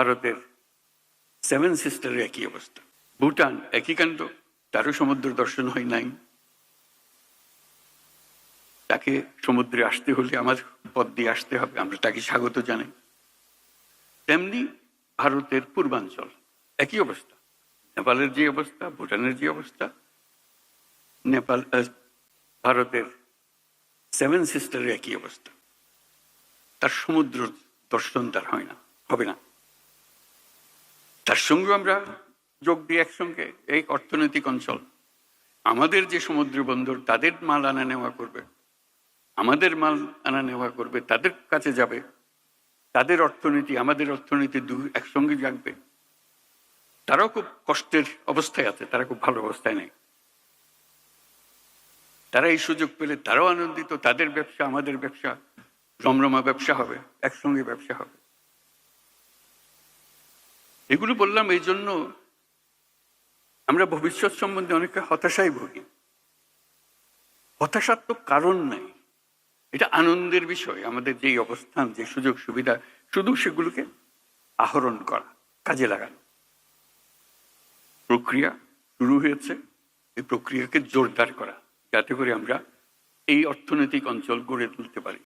ভারতের সেভেন সিস্টারের একই অবস্থা। ভুটান একই কাণ্ড, তারও সমুদ্র দর্শন হয় নাই। তাকে সমুদ্রে আসতে হলে আমার পথ দিয়ে আসতে হবে, আমরা তাকে স্বাগত জানাই। তেমনি ভারতের পূর্বাঞ্চল একই অবস্থা। নেপালের যে অবস্থা, ভুটানের যে অবস্থা, নেপাল ভারতের সেভেন সিস্টারের একই অবস্থা। তার সমুদ্র দর্শন তার হয় না, হবে না। তার সঙ্গে আমরা যোগ দিই একসঙ্গে, এই অর্থনৈতিক অঞ্চল। আমাদের যে সমুদ্র বন্দর, তাদের মাল আনা নেওয়া করবে। আমাদের মাল আনা নেওয়া করবে, তাদের কাছে যাবে। তাদের অর্থনীতি, আমাদের অর্থনীতি দু একসঙ্গে জাগবে। তারাও খুব কষ্টের অবস্থায় আছে, তারা খুব ভালো অবস্থায় নেই। তারা এই সুযোগ পেলে তারাও আনন্দিত, তাদের ব্যবসা, আমাদের ব্যবসা, রমরমা ব্যবসা হবে, একসঙ্গে ব্যবসা হবে। এগুলো বললাম এই জন্য আমরা ভবিষ্যৎ সম্বন্ধে অনেকটা হতাশায় ভুগি। হতাশার তো কারণ নাই। এটা আনন্দের বিষয়, আমাদের যেই অবস্থান, যে সুযোগ সুবিধা, শুধু সেগুলোকে আহরণ করা, কাজে লাগানো। প্রক্রিয়া শুরু হয়েছে, এই প্রক্রিয়াকে জোরদার করা, যাতে করে আমরা এই অর্থনৈতিক অঞ্চল গড়ে তুলতে পারি।